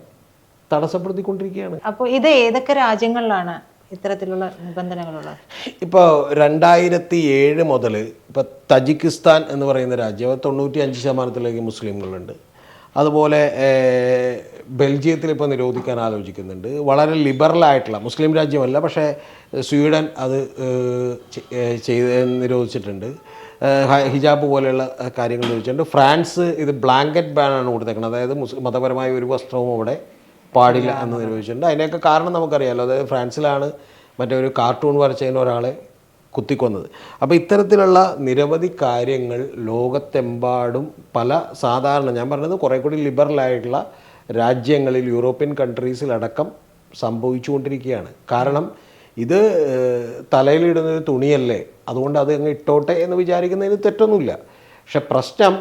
തടസ്സപ്പെടുത്തിക്കൊണ്ടിരിക്കുകയാണ്. അപ്പോൾ ഇത് ഏതൊക്കെ രാജ്യങ്ങളിലാണ് ഇത്തരത്തിലുള്ള നിബന്ധനകളുള്ളത്? ഇപ്പോൾ രണ്ടായിരത്തി ഏഴ് മുതൽ ഇപ്പോൾ തജിക്കിസ്ഥാൻ എന്ന് പറയുന്ന രാജ്യം തൊണ്ണൂറ്റി അഞ്ച് ശതമാനത്തിലേക്ക് മുസ്ലിങ്ങളുണ്ട്. അതുപോലെ ബെൽജിയത്തിൽ ഇപ്പോൾ നിരോധിക്കാൻ ആലോചിക്കുന്നുണ്ട്. വളരെ ലിബറൽ ആയിട്ടുള്ള മുസ്ലിം രാജ്യമല്ല പക്ഷേ സ്വീഡൻ അത് ചെയ്ത് നിരോധിച്ചിട്ടുണ്ട്. ഹിജാബ് പോലെയുള്ള കാര്യങ്ങൾ നിരോധിച്ചിട്ടുണ്ട്. ഫ്രാൻസ് ഇത് ബ്ലാങ്കറ്റ് ബാനാണ് കൊടുത്തേക്കുന്നത് അതായത് മതപരമായ ഒരു വസ്ത്രവും അവിടെ പാടില്ല എന്ന് നിരോധിച്ചിട്ടുണ്ട്. അതിന്റെയൊക്കെ കാരണം നമുക്കറിയാമല്ലോ അതായത് ഫ്രാൻസിലാണ് മറ്റേ ഒരു കാർട്ടൂൺ വരച്ചതിന് ഒരാളെ കുത്തിക്കൊന്നത്. അപ്പോൾ ഇത്തരത്തിലുള്ള നിരവധി കാര്യങ്ങൾ ലോകത്തെമ്പാടും പല സാധാരണ ഞാൻ പറഞ്ഞത് കുറേ കൂടി ലിബറലായിട്ടുള്ള രാജ്യങ്ങളിൽ യൂറോപ്യൻ കൺട്രീസിലടക്കം സംഭവിച്ചുകൊണ്ടിരിക്കുകയാണ്. കാരണം ഇത് തലയിലിടുന്നൊരു തുണിയല്ലേ? അതുകൊണ്ട് അത് അങ്ങ് ഇട്ടോട്ടെ എന്ന് വിചാരിക്കുന്നതിന് തെറ്റൊന്നുമില്ല. പക്ഷെ പ്രശ്നം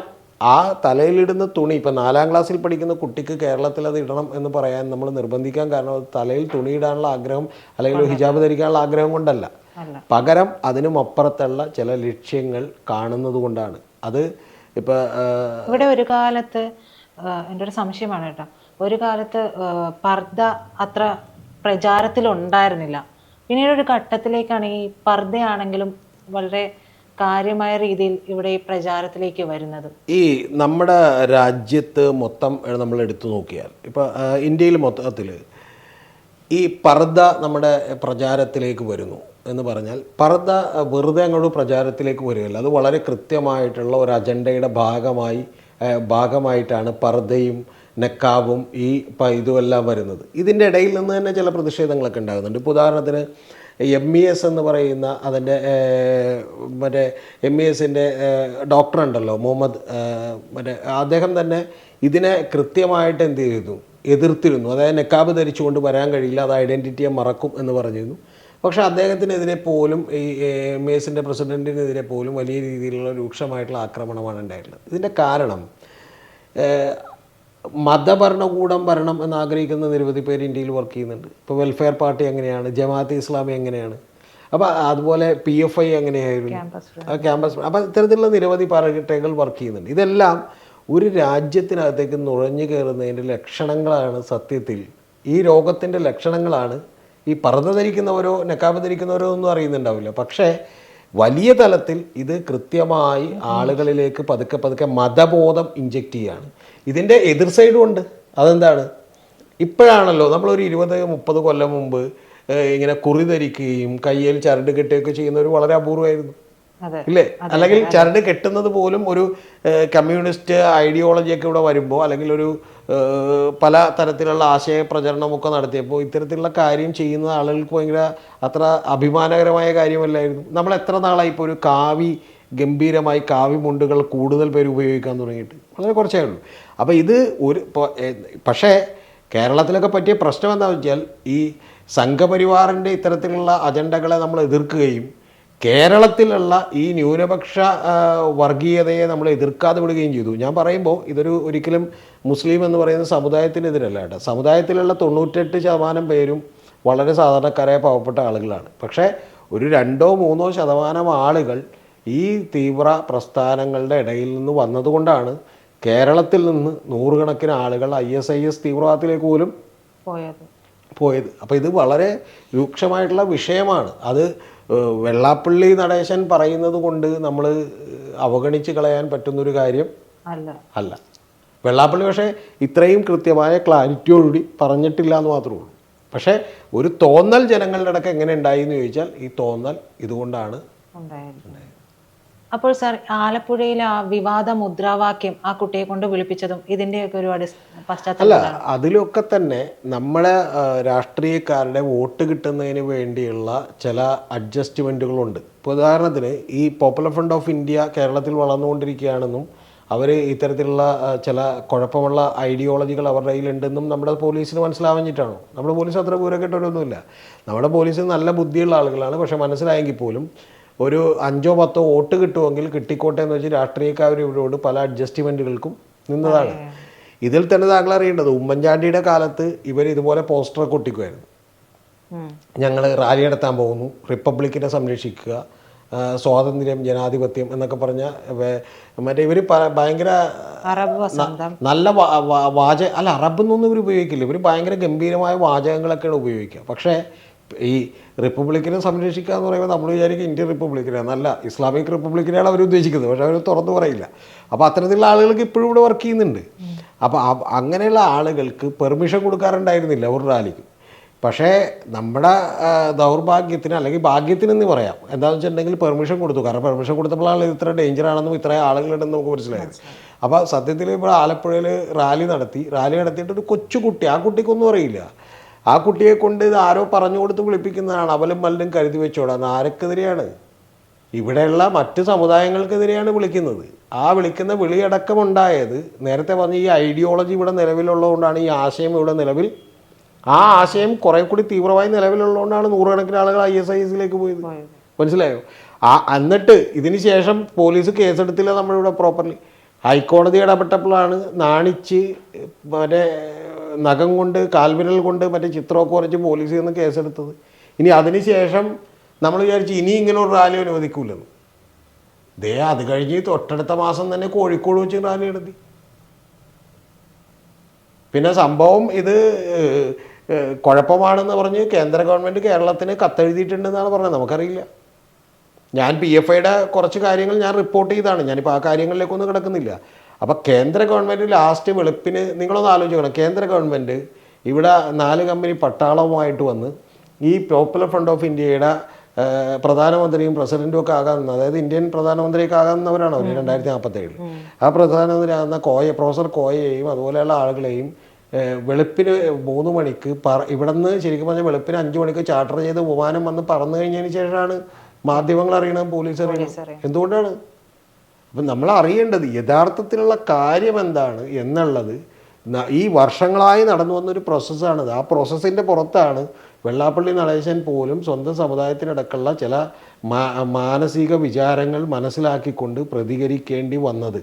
ആ തലയിലിടുന്ന തുണി ഇപ്പം നാലാം ക്ലാസ്സിൽ പഠിക്കുന്ന കുട്ടിക്ക് കേരളത്തിൽ അത് ഇടണം എന്ന് പറയാൻ നമ്മൾ നിർബന്ധിക്കാൻ കാരണം തലയിൽ തുണി ഇടാനുള്ള ആഗ്രഹം അല്ലെങ്കിൽ ഹിജാബ് ധരിക്കാനുള്ള ആഗ്രഹം കൊണ്ടല്ല. പകരം അതിനുമപ്പുറത്തുള്ള ചില ലക്ഷ്യങ്ങൾ കാണുന്നത് കൊണ്ടാണ്. അത് ഇപ്പൊ ഇവിടെ ഒരു കാലത്ത് എന്റെ ഒരു സംശയമാണ് കേട്ടോ. ഒരു കാലത്ത് പർദ്ദ അത്ര പ്രചാരത്തിലുണ്ടായിരുന്നില്ല. പിന്നീട് ഒരു ഘട്ടത്തിലേക്കാണ് ഈ പർദ്ദയാണെങ്കിലും വളരെ കാര്യമായ രീതിയിൽ ഇവിടെ ഈ പ്രചാരത്തിലേക്ക് വരുന്നത്. ഈ നമ്മുടെ രാജ്യത്ത് മൊത്തം നമ്മൾ എടുത്തു നോക്കിയാൽ ഇപ്പോൾ ഇന്ത്യയിൽ മൊത്തത്തിൽ ഈ പർദ്ദ നമ്മുടെ പ്രചാരത്തിലേക്ക് വരുന്നു. എന്ന് പറഞ്ഞാൽ പർദ്ദ വെറുതെ അങ്ങോട്ട് പ്രചാരത്തിലേക്ക് വരികയല്ല. അത് വളരെ കൃത്യമായിട്ടുള്ള ഒരു അജണ്ടയുടെ ഭാഗമായി ഭാഗമായിട്ടാണ് പർദ്ദയും നെക്കാവും ഈ ഇതുമെല്ലാം വരുന്നത്. ഇതിന്റെ ഇടയിൽ നിന്ന് തന്നെ ചില പ്രതിഷേധങ്ങളൊക്കെ ഉണ്ടാകുന്നുണ്ട്. ഇപ്പോൾ ഉദാഹരണത്തിന് എം ഇ എസ് എന്ന് പറയുന്ന അതിന്റെ മറ്റേ എം ഇ എസിന്റെ ഡോക്ടർ ഉണ്ടല്ലോ മുഹമ്മദ് മറ്റേ അദ്ദേഹം തന്നെ ഇതിനെ കൃത്യമായിട്ട് എന്ത് ചെയ്തു? എതിർത്തിരുന്നു. അതായത് നെക്കാബ് ധരിച്ചുകൊണ്ട് വരാൻ കഴിയില്ല അത് ഐഡന്റിറ്റിയെ മറക്കും എന്ന് പറഞ്ഞിരുന്നു. പക്ഷേ അദ്ദേഹത്തിനെതിരെ പോലും ഈ എം എസിന്റെ പ്രസിഡന്റിനെതിരെ പോലും വലിയ രീതിയിലുള്ള രൂക്ഷമായിട്ടുള്ള ആക്രമണമാണ് ഉണ്ടായിട്ടുള്ളത്. ഇതിന്റെ കാരണം മതഭരണകൂടം ഭരണം എന്ന് ആഗ്രഹിക്കുന്ന നിരവധി പേര് ഇന്ത്യയിൽ വർക്ക് ചെയ്യുന്നുണ്ട്. ഇപ്പോൾ വെൽഫെയർ പാർട്ടി എങ്ങനെയാണ് ജമാഅത്ത് ഇസ്ലാമി എങ്ങനെയാണ് അപ്പോൾ അതുപോലെ പി എഫ് ഐ എങ്ങനെയായിരുന്നു ക്യാമ്പസ് അപ്പോൾ ഇത്തരത്തിലുള്ള നിരവധി പാർട്ടികൾ വർക്ക് ചെയ്യുന്നുണ്ട്. ഇതെല്ലാം ഒരു രാജ്യത്തിനകത്തേക്ക് നുഴഞ്ഞു കയറുന്നതിന്റെ ലക്ഷണങ്ങളാണ് സത്യത്തിൽ. ഈ രോഗത്തിന്റെ ലക്ഷണങ്ങളാണ് ഈ പറന്ന് ധരിക്കുന്നവരോ നെക്കാബ് ധരിക്കുന്നവരോ ഒന്നും അറിയുന്നുണ്ടാവില്ല. പക്ഷേ വലിയ തലത്തിൽ ഇത് കൃത്യമായി ആളുകളിലേക്ക് പതുക്കെ പതുക്കെ മതബോധം ഇഞ്ചെക്റ്റ് ചെയ്യുകയാണ് ഇതിന്റെ എതിർ സൈഡും ഉണ്ട്. അതെന്താണ്? ഇപ്പോഴാണല്ലോ നമ്മളൊരു ഇരുപത് മുപ്പത് കൊല്ലം മുമ്പ് ഇങ്ങനെ കുറി ധരിക്കുകയും കയ്യിൽ ചരട് കെട്ടുകയൊക്കെ ചെയ്യുന്നവർ വളരെ അപൂർവമായിരുന്നു ഇല്ലേ? അല്ലെങ്കിൽ ചരട് കെട്ടുന്നത് പോലും ഒരു കമ്മ്യൂണിസ്റ്റ് ഐഡിയോളജിയൊക്കെ ഇവിടെ വരുമ്പോൾ അല്ലെങ്കിൽ ഒരു പല തരത്തിലുള്ള ആശയ പ്രചരണമൊക്കെ നടത്തിയപ്പോൾ ഇത്തരത്തിലുള്ള കാര്യം ചെയ്യുന്ന ആളുകൾക്ക് ഭയങ്കര അത്ര അഭിമാനകരമായ കാര്യമല്ലായിരുന്നു. നമ്മൾ എത്ര നാളായി ഇപ്പോൾ ഒരു കാവി ഗംഭീരമായി കാവി മുണ്ടുകൾ കൂടുതൽ പേര് ഉപയോഗിക്കാൻ തുടങ്ങിയിട്ട്? വളരെ കുറച്ചേ ഉള്ളൂ. അപ്പോൾ ഇത് ഒരു പക്ഷേ കേരളത്തിലൊക്കെ പറ്റിയ പ്രശ്നം എന്താണെന്ന് വെച്ചാൽ ഈ സംഘപരിവാറിന്റെ ഇത്തരത്തിലുള്ള അജണ്ടകളെ നമ്മൾ എതിർക്കുകയും കേരളത്തിലുള്ള ഈ ന്യൂനപക്ഷ വർഗീയതയെ നമ്മൾ എതിർക്കാതെ വിടുകയും ചെയ്തു. ഞാൻ പറയുമ്പോൾ ഇതൊരു ഒരിക്കലും മുസ്ലിം എന്ന് പറയുന്ന സമുദായത്തിനെതിരല്ല കേട്ടോ. സമുദായത്തിലുള്ള തൊണ്ണൂറ്റെട്ട് ശതമാനം പേരും വളരെ സാധാരണക്കാരായ പാവപ്പെട്ട ആളുകളാണ്. പക്ഷേ ഒരു രണ്ടോ മൂന്നോ ശതമാനം ആളുകൾ ഈ തീവ്ര പ്രസ്ഥാനങ്ങളുടെ ഇടയിൽ നിന്ന് വന്നതുകൊണ്ടാണ് കേരളത്തിൽ നിന്ന് നൂറുകണക്കിന് ആളുകൾ ഐ എസ് ഐ എസ് തീവ്രവാദത്തിലേക്ക് പോലും പോയത്. പോയത്. അപ്പോൾ ഇത് വളരെ രൂക്ഷമായിട്ടുള്ള വിഷയമാണ്. അത് വെള്ളാപ്പള്ളി നടേശൻ പറയുന്നത് കൊണ്ട് നമ്മൾ അവഗണിച്ച് കളയാൻ പറ്റുന്നൊരു കാര്യം അല്ല. വെള്ളാപ്പള്ളി പക്ഷേ ഇത്രയും കൃത്യമായ ക്ലാരിറ്റിയോടുകൂടി പറഞ്ഞിട്ടില്ല എന്ന് മാത്രമേ ഉള്ളൂ. പക്ഷേ ഒരു തോന്നൽ ജനങ്ങളുടെ ഇടയ്ക്ക് എങ്ങനെ ഉണ്ടായി എന്ന് ചോദിച്ചാൽ ഈ തോന്നൽ ഇതുകൊണ്ടാണ് ഉണ്ടായിരുന്നു അപ്പോൾ സർ ആലപ്പുഴയിലെ ആ വിവാദ മുദ്രാവാക്യം ആ കുട്ടിയെ കൊണ്ട് വിളിപ്പിച്ചതും ഇതിന്റെയൊക്കെ ഒരു അടിസ്ഥ- പശ്ചാത്തലം അല്ല അതിലൊക്കെ തന്നെ നമ്മളെ രാഷ്ട്രീയക്കാരുടെ വോട്ട് കിട്ടുന്നതിന് വേണ്ടിയുള്ള ചില അഡ്ജസ്റ്റ്മെന്റുകളുണ്ട് ഇപ്പോൾ ഉദാഹരണത്തിന് ഈ പോപ്പുലർ ഫ്രണ്ട് ഓഫ് ഇന്ത്യ കേരളത്തിൽ വളർന്നുകൊണ്ടിരിക്കുകയാണെന്നും അവർ ഇത്തരത്തിലുള്ള ചില കുഴപ്പമുള്ള ഐഡിയോളജികൾ അവരുടെ കയ്യിലുണ്ടെന്നും നമ്മുടെ പോലീസിന് മനസ്സിലാവഞ്ഞിട്ടാണോ നമ്മുടെ പോലീസ് അത്ര പൂരക്കെട്ടവരൊന്നുമില്ല നമ്മുടെ പോലീസ് നല്ല ബുദ്ധിയുള്ള ആളുകളാണ് പക്ഷേ മനസ്സിലായെങ്കിൽ പോലും ഒരു അഞ്ചോ പത്തോ വോട്ട് കിട്ടുമെങ്കിൽ കിട്ടിക്കോട്ടെ എന്ന് വെച്ച് രാഷ്ട്രീയക്കാർ ഇവരോട് പല അഡ്ജസ്റ്റ്മെന്റുകൾക്കും നിന്നതാണ്. ഇതിൽ തന്നെ താങ്കൾ അറിയേണ്ടത് ഉമ്മൻചാണ്ടിയുടെ കാലത്ത് ഇവർ ഇതുപോലെ പോസ്റ്ററൊക്കെ ഒട്ടിക്കുമായിരുന്നു. ഞങ്ങൾ റാലി നടത്താൻ പോകുന്നു റിപ്പബ്ലിക്കിനെ സംരക്ഷിക്കുക സ്വാതന്ത്ര്യം ജനാധിപത്യം എന്നൊക്കെ പറഞ്ഞ മറ്റേ ഇവർ ഭയങ്കര നല്ല വാ- വാ- വാച അല്ല അറബ് എന്നൊന്നും ഇവർ ഉപയോഗിക്കില്ല. ഇവർ ഭയങ്കര ഗംഭീരമായ വാചകങ്ങളൊക്കെയാണ് ഉപയോഗിക്കുക. പക്ഷേ ഈ റിപ്പബ്ലിക്കിനെ സംരക്ഷിക്കുക എന്ന് പറയുമ്പോൾ നമ്മൾ വിചാരിക്കും ഇന്ത്യൻ റിപ്പബ്ലിക്കിനെ നല്ല ഇസ്ലാമിക് റിപ്പബ്ലിക്കിനെയാണ് അവർ ഉദ്ദേശിക്കുന്നത് പക്ഷേ അവർ തുറന്നു പറയില്ല. അപ്പോൾ അത്തരത്തിലുള്ള ആളുകൾക്ക് ഇപ്പോഴും ഇവിടെ വർക്ക് ചെയ്യുന്നുണ്ട്. അപ്പോൾ അങ്ങനെയുള്ള ആളുകൾക്ക് പെർമിഷൻ കൊടുക്കാറുണ്ടായിരുന്നില്ല ഒരു റാലിക്ക്. പക്ഷേ നമ്മുടെ ദൗർഭാഗ്യത്തിന് അല്ലെങ്കിൽ ഭാഗ്യത്തിന് എന്ന് പറയാം. എന്താണെന്ന് വെച്ചിട്ടുണ്ടെങ്കിൽ പെർമിഷൻ കൊടുത്തു. കാരണം പെർമിഷൻ കൊടുത്തപ്പോഴാണ് ഇത് ഇത്ര ഡേഞ്ചർ ആണെന്നും ഇത്ര ആളുകളുണ്ടെന്ന് നമുക്ക് മനസ്സിലായത്. അപ്പോൾ സത്യത്തിൽ ഇപ്പോൾ ആലപ്പുഴയിൽ റാലി നടത്തി. റാലി നടത്തിയിട്ട് ഒരു കൊച്ചു കുട്ടി ആ കുട്ടിക്കൊന്നും അറിയില്ല. ആ കുട്ടിയെ കൊണ്ട് ഇത് ആരോ പറഞ്ഞു കൊടുത്ത് വിളിപ്പിക്കുന്നതാണ്. അവലും മല്ലും കരുതി വെച്ചോടാന്ന് ആരൊക്കെതിരെയാണ് ഇവിടെയുള്ള മറ്റ് സമുദായങ്ങൾക്കെതിരെയാണ് വിളിക്കുന്നത്. ആ വിളിക്കുന്ന വിളിയടക്കമുണ്ടായത് നേരത്തെ പറഞ്ഞ ഈ ഐഡിയോളജി ഇവിടെ നിലവിലുള്ളതുകൊണ്ടാണ് ഈ ആശയം ഇവിടെ നിലവിൽ. ആ ആശയം കുറെ കൂടി തീവ്രമായി നിലവിലുള്ളതുകൊണ്ടാണ് നൂറുകണക്കിന് ആളുകൾ ഐ എസ് ഐ എസിലേക്ക് പോയത്. മനസ്സിലായോ? ആ എന്നിട്ട് ഇതിന് ശേഷം പോലീസ് കേസെടുത്തില്ല നമ്മളിവിടെ പ്രോപ്പർലി ഹൈക്കോടതി ഇടപെട്ടപ്പോഴാണ് നാണിച്ച് മറ്റേ നഖം കൊണ്ട് കാൽവിരൽ കൊണ്ട് മറ്റേ ചിത്രമൊക്കെ കുറച്ച് പോലീസിൽ നിന്ന് കേസെടുത്തത്. ഇനി അതിനുശേഷം നമ്മൾ വിചാരിച്ചു ഇനി ഇങ്ങനെ ഒരു റാലി അനുവദിക്കൂലെന്ന്. ദേ അത് കഴിഞ്ഞ് തൊട്ടടുത്ത മാസം തന്നെ കോഴിക്കോട് വെച്ച് റാലി നടത്തി. പിന്നെ സംഭവം ഇത് കുഴപ്പമാണെന്ന് പറഞ്ഞ് കേന്ദ്ര ഗവൺമെന്റ് കേരളത്തിന് കത്തെഴുതിയിട്ടുണ്ടെന്നാണ് പറഞ്ഞത്. നമുക്കറിയില്ല. ഞാൻ പി എഫ് ഐയുടെ കുറച്ച് കാര്യങ്ങൾ ഞാൻ റിപ്പോർട്ട് ചെയ്താണ്. ഞാനിപ്പോൾ ആ കാര്യങ്ങളിലേക്കൊന്നും കിടക്കുന്നില്ല. അപ്പോൾ കേന്ദ്ര ഗവൺമെന്റ് ലാസ്റ്റ് വെളുപ്പിന് നിങ്ങളൊന്ന് ആലോചിക്കണം കേന്ദ്ര ഗവൺമെന്റ് ഇവിടെ നാല് കമ്പനി പട്ടാളവുമായിട്ട് വന്ന് ഈ പോപ്പുലർ ഫ്രണ്ട് ഓഫ് ഇന്ത്യയുടെ പ്രധാനമന്ത്രിയും പ്രസിഡന്റും ഒക്കെ ആകാമെന്ന് അതായത് ഇന്ത്യൻ പ്രധാനമന്ത്രിയൊക്കെ ആകാവുന്നവരാണ് അവർ രണ്ടായിരത്തി നാൽപ്പത്തേഴിൽ ആ പ്രധാനമന്ത്രി ആകുന്ന കോയ പ്രൊഫസർ കോയയെയും അതുപോലെയുള്ള ആളുകളെയും വെളുപ്പിന് മൂന്ന് മണിക്ക് പറ ഇവിടുന്ന് ശരിക്കും പറഞ്ഞാൽ വെളുപ്പിന് അഞ്ച് മണിക്ക് ചാർട്ടർ ചെയ്ത് വിമാനം വന്ന് പറന്നു കഴിഞ്ഞതിന് ശേഷമാണ് മാധ്യമങ്ങൾ അറിയണം പോലീസ് അറിയണം എന്തുകൊണ്ടാണ്? അപ്പം നമ്മൾ അറിയേണ്ടത് യഥാർത്ഥത്തിലുള്ള കാര്യം എന്താണ് എന്നുള്ളത് ഈ വർഷങ്ങളായി നടന്നു വന്നൊരു പ്രോസസ്സാണിത് ആ പ്രോസസ്സിന്റെ പുറത്താണ് വെള്ളാപ്പള്ളി നടേശൻ പോലും സ്വന്തം സമുദായത്തിനടക്കമുള്ള ചില മാനസിക വിചാരങ്ങൾ മനസ്സിലാക്കിക്കൊണ്ട് പ്രതികരിക്കേണ്ടി വന്നത്.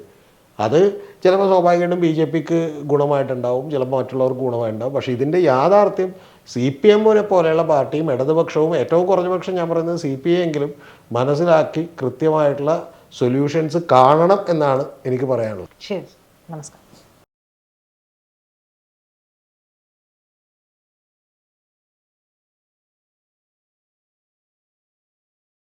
അത് ചിലപ്പോൾ സ്വാഭാവികമായിട്ടും ബി ജെ പിക്ക് ഗുണമായിട്ടുണ്ടാവും ചിലപ്പോൾ മറ്റുള്ളവർക്ക് ഗുണമായിട്ടുണ്ടാവും. പക്ഷേ ഇതിന്റെ യാഥാർത്ഥ്യം സി പി എമ്മിനെ പോലെയുള്ള പാർട്ടിയും ഇടതുപക്ഷവും ഏറ്റവും കുറഞ്ഞ പക്ഷം ഞാൻ പറയുന്നത് സി പി ഐ എങ്കിലും മനസ്സിലാക്കി കൃത്യമായിട്ടുള്ള സൊല്യൂഷൻസ് കാണണം എന്നാണ് എനിക്ക് പറയാനുള്ളത്. ശരി നമസ്കാരം.